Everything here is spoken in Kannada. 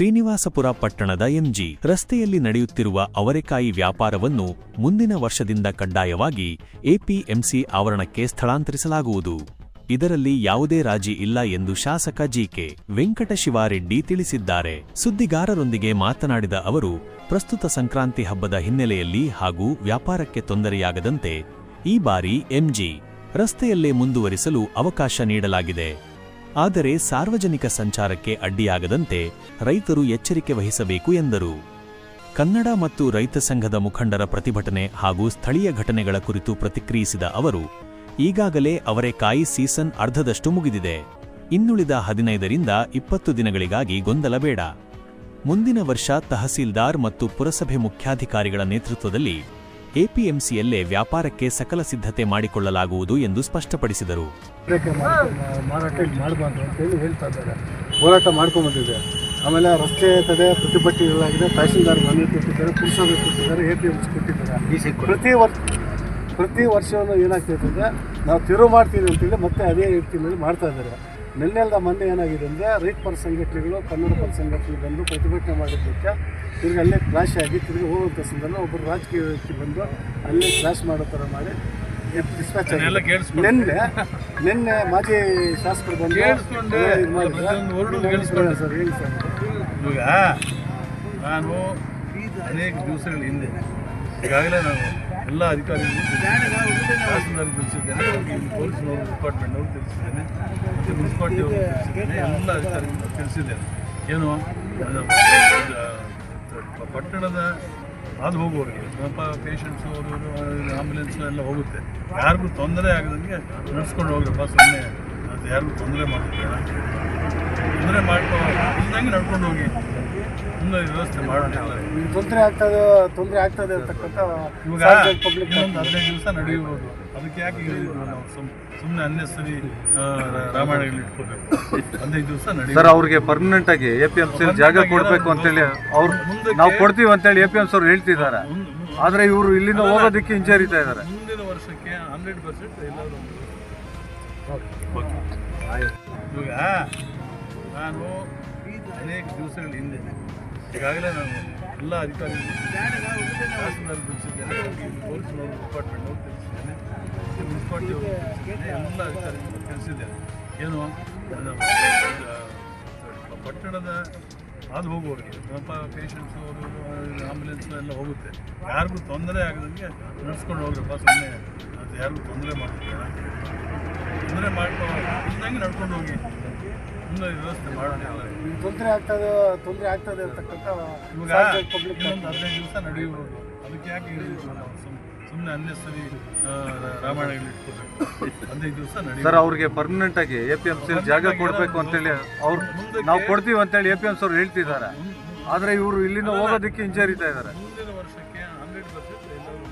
ಶ್ರೀನಿವಾಸಪುರ ಪಟ್ಟಣದ ಎಂಜಿ. ರಸ್ತೆಯಲ್ಲಿ ನಡೆಯುತ್ತಿರುವ ಅವರೆಕಾಯಿ ವ್ಯಾಪಾರವನ್ನು ಮುಂದಿನ ವರ್ಷದಿಂದ ಕಡ್ಡಾಯವಾಗಿ ಎಪಿಎಂಸಿ ಆವರಣಕ್ಕೆ ಸ್ಥಳಾಂತರಿಸಲಾಗುವುದು. ಇದರಲ್ಲಿ ಯಾವುದೇ ರಾಜಿ ಇಲ್ಲ ಎಂದು ಶಾಸಕ ಜಿಕೆ ವೆಂಕಟಶಿವಾರೆಡ್ಡಿ ತಿಳಿಸಿದ್ದಾರೆ. ಸುದ್ದಿಗಾರರೊಂದಿಗೆ ಮಾತನಾಡಿದ ಅವರು, ಪ್ರಸ್ತುತ ಸಂಕ್ರಾಂತಿ ಹಬ್ಬದ ಹಿನ್ನೆಲೆಯಲ್ಲಿ ಹಾಗೂ ವ್ಯಾಪಾರಕ್ಕೆ ತೊಂದರೆಯಾಗದಂತೆ ಈ ಬಾರಿ ಎಂಜಿ. ರಸ್ತೆಯಲ್ಲೇ ಮುಂದುವರಿಸಲು ಅವಕಾಶ ನೀಡಲಾಗಿದೆ. ಆದರೆ ಸಾರ್ವಜನಿಕ ಸಂಚಾರಕ್ಕೆ ಅಡ್ಡಿಯಾಗದಂತೆ ರೈತರು ಎಚ್ಚರಿಕೆ ವಹಿಸಬೇಕು ಎಂದರು. ಕನ್ನಡ ಮತ್ತು ರೈತ ಸಂಘದ ಮುಖಂಡರ ಪ್ರತಿಭಟನೆ ಹಾಗೂ ಸ್ಥಳೀಯ ಘಟನೆಗಳ ಕುರಿತು ಪ್ರತಿಕ್ರಿಯಿಸಿದ ಅವರು, ಈಗಾಗಲೇ ಅವರೆಕಾಯಿ ಸೀಸನ್ ಅರ್ಧದಷ್ಟು ಮುಗಿದಿದೆ. ಇನ್ನುಳಿದ ಹದಿನೈದರಿಂದ ಇಪ್ಪತ್ತು ದಿನಗಳಿಗಾಗಿ ಗೊಂದಲ ಬೇಡ. ಮುಂದಿನ ವರ್ಷ ತಹಸೀಲ್ದಾರ್ ಮತ್ತು ಪುರಸಭೆ ಮುಖ್ಯಾಧಿಕಾರಿಗಳ ನೇತೃತ್ವದಲ್ಲಿ ಎಪಿಎಂಸಿಯಲ್ಲೇ ವ್ಯಾಪಾರಕ್ಕೆ ಸಕಲ ಸಿದ್ಧತೆ ಮಾಡಿಕೊಳ್ಳಲಾಗುವುದು ಎಂದು ಸ್ಪಷ್ಟಪಡಿಸಿದರು. ಮಾರಾಟ ಮಾಡಬಾರ್ದು ಅಂತೇಳಿ ಹೇಳ್ತಾ ಇದ್ದಾರೆ. ಹೋರಾಟ ಆಮೇಲೆ ರಸ್ತೆ ತಡೆ ಪ್ರತಿಭಟನೆಗಳಾಗಿದೆ ತಹಸೀಲ್ದಾರ್ ಮನವಿ ಕೊಟ್ಟಿದ್ದಾರೆ ಪುರಸಭೆ ಕೊಟ್ಟಿದ್ದಾರೆ ಎ ಪಿ ಎಮ್ಸ್ ಕೊಟ್ಟಿದ್ದಾರೆ. ಪ್ರತಿ ವರ್ಷ ಪ್ರತಿ ವರ್ಷವೂ ಏನಾಗ್ತೈತೆ ಅಂದರೆ ನಾವು ತಿರು ಮಾಡ್ತೀವಿ ಅಂತೇಳಿ ಮತ್ತೆ ಅದೇ ರೀತಿಯಲ್ಲಿ ಮಾಡ್ತಾ ಇದ್ದಾರೆ. ನಿನ್ನೆಲ್ದ ಮೊನ್ನೆ ಏನಾಗಿದೆ ಅಂದರೆ ರೈಟ್ ಪರ ಸಂಘಟನೆಗಳು ಕನ್ನಡ ಪರ ಸಂಘಟನೆ ಬಂದು ಪ್ರತಿಭಟನೆ ಮಾಡಿದ್ದಕ್ಕೆ ತಿರ್ಗಿ ಅಲ್ಲೇ ಕ್ರಾಶ್ ಆಗಿ ತಿರ್ಗಿ ಹೋಗುವಂಥ ಸಂದರ್ಭ ಒಬ್ಬರು ರಾಜಕೀಯ ವ್ಯಕ್ತಿ ಬಂದು ಅಲ್ಲೇ ಕ್ರಾಶ್ ಮಾಡೋ ಥರ ಮಾಡಿ ಡಿಸ್ಪ್ಯಾಚ್ ನಿನ್ನೆ ನಿನ್ನೆ ಮಾಜಿ ಶಾಸಕರು ಬಂದು ಸರ್ ಹೇಳಿ ಸರ್. ಇವಾಗ ನಾನು ಅನೇಕ ದಿವಸಗಳ ಹಿಂದೆ ಈಗಾಗಲೇ ನಾನು ಎಲ್ಲ ಅಧಿಕಾರಿಗಳು ತಹಸೀಲ್ದಾರ್ ತಿಳಿಸಿದ್ದೇನೆ. ಪೊಲೀಸ್ನವರು ಪೊಲೀಸ್ ಡಿಪಾರ್ಟ್ಮೆಂಟ್ನವರು ತಿಳಿಸಿದ್ದೇನೆ. ಮತ್ತು ಮುನ್ಸಿಪಾಲ್ಟಿ ಅವರು ತಿಳಿಸಿದ್ದೇನೆ. ಎಲ್ಲ ಅಧಿಕಾರಿಗಳು ತಿಳಿಸಿದ್ದೇನೆ. ಏನು ಅದು, ಪಟ್ಟಣದ ಹಾದು ಹೋಗುವವರಿಗೆ ಸ್ವಲ್ಪ ಪೇಷಂಟ್ಸು ಅವರು ಆಂಬುಲೆನ್ಸು ಎಲ್ಲ ಹೋಗುತ್ತೆ. ಯಾರಿಗೂ ತೊಂದರೆ ಆಗದಂಗೆ ನಡೆಸ್ಕೊಂಡು ಹೋಗ್ರಪ್ಪ ಸುಮ್ಮನೆ ಅದು ಯಾರಿಗೂ ತೊಂದರೆ ಮಾಡ್ತಾರೆ ತೊಂದರೆ ಮಾಡ್ಕೊ ಇಲ್ದಂಗೆ ನಡ್ಕೊಂಡು ಹೋಗಿ. ಮುಂದೆ ವ್ಯವಸ್ಥೆ ಮಾಡೋಣ. ತೊಂದರೆ ಆಗ್ತದೆ ತೊಂದರೆ ಆಗ್ತದೆ ಅಂತಕ್ಕಂಥ ಪಬ್ಲಿಕ್ ಇನ್ನೊಂದು ಹದಿನೈದು ದಿವಸ ನಡೆಯಬಹುದು ಅದಕ್ಕೆ ಯಾಕೆ ನಾವು ಸುಮ್ ಸುಮ್ಮನೆ ಅನ್ನೆಸರಿ ರಾಮಾಯಣಗಳು ಇಟ್ಕೋಬೇಕು. ಹದಿನೈದು ದಿವಸ ಸರ್ ನಡೆಯುವುದು ಅವ್ರಿಗೆ ಪರ್ಮನೆಂಟ್ ಆಗಿ ಎ ಪಿ ಎಂ ಸಿ ಜಾಗ ಕೊಡಬೇಕು ಅಂತೇಳಿ ಅವ್ರು ನಾವು ಕೊಡ್ತೀವಿ ಅಂತೇಳಿ ಎ ಪಿ ಎಂ ಸಿ ಅವ್ರು ಹೇಳ್ತಿದ್ದಾರೆ. ಆದ್ರೆ ಇವರು ಇಲ್ಲಿಂದ ಹೋಗೋದಕ್ಕೆ ಹಿಂಜರಿತಾ ಇದ್ದಾರೆ. ಮುಂದಿನ ವರ್ಷಕ್ಕೆ ಹಂಡ್ರೆಡ್ ಪರ್ಸೆಂಟ್ ಎಲ್ಲರೂ ಇವಾಗ ನಾನು ಅನೇಕ ದಿವಸಗಳ ಹಿಂದೆ ಈಗಾಗಲೇ ನಾನು ಎಲ್ಲ ಅಧಿಕಾರಿಗಳು ತಹಸೀಲ್ದಾರ್ ತಿಳಿಸಿದ್ದೇನೆ ಇಲ್ಲಿ ಪೊಲೀಸ್ ಡಿಪಾರ್ಟ್ಮೆಂಟ್ನವರು ತಿಳಿಸಿದ್ದೇನೆ. ಮತ್ತು ಎಲ್ಲ ಅಧಿಕಾರಿಗಳು ತಿಳಿಸಿದ್ದೇನೆ ಏನು ಪಟ್ಟಣದ ಹಾದು ಹೋಗುವವರಿಗೆ ಸ್ವಲ್ಪ ಪೇಷಂಟ್ಸ್ ಅವರು ಆಂಬುಲೆನ್ಸ್ ಎಲ್ಲ ಹೋಗುತ್ತೆ. ಯಾರಿಗೂ ತೊಂದರೆ ಆಗದಂಗೆ ನಡ್ಸ್ಕೊಂಡು ಹೋಗ್ರಪ್ಪ ಸುಮ್ಮನೆ ಅದು ಯಾರಿಗೂ ತೊಂದರೆ ಮಾಡ್ತಾರೆ ತೊಂದರೆ ಮಾಡ್ಕೊಂಡು ಇದ್ದಂಗೆ ನಡ್ಕೊಂಡು ಹೋಗಿ. ವ್ಯವಸ್ಥೆ ಮಾಡೋಣ ಈಗ ತೊಂದರೆ ಆಗ್ತದೆ ತೊಂದರೆ ಆಗ್ತದೆ ಅಂತಕ್ಕಂಥ ಇವಾಗ ಪಬ್ಲಿಕ್ ಇನ್ನೊಂದು ಹದಿನೈದು ದಿವಸ ನಡೆಯಬಹುದು. ಅದಕ್ಕೆ ಯಾಕೆ ಸುಮ್ಮನೆ ಅನ್ನೆಸರಿ ಇಟ್ಕೋಬೇಕು. ಹದಿನೈದು ದಿವಸ ಸರ್ ಅವ್ರಿಗೆ ಪರ್ಮನೆಂಟ್ ಆಗಿ ಎ ಪಿ ಎಂ ಸಿ ಜಾಗ ಕೊಡಬೇಕು ಅಂತೇಳಿ ಅವ್ರು ನಾವು ಕೊಡ್ತೀವಿ ಅಂತೇಳಿ ಎ ಪಿ ಎಂ ಸಿ ಅವ್ರು ಹೇಳ್ತಿದ್ದಾರೆ. ಆದ್ರೆ ಇವರು ಇಲ್ಲಿಂದ ಹೋಗೋದಕ್ಕೆ ಹಿಂಜರಿತಾ ಇದ್ದಾರೆ. ಮುಂದಿನ ವರ್ಷಕ್ಕೆ ಹಂಡ್ರೆಡ್ ಪರ್ಸೆಂಟ್ ಎಲ್ಲರೂ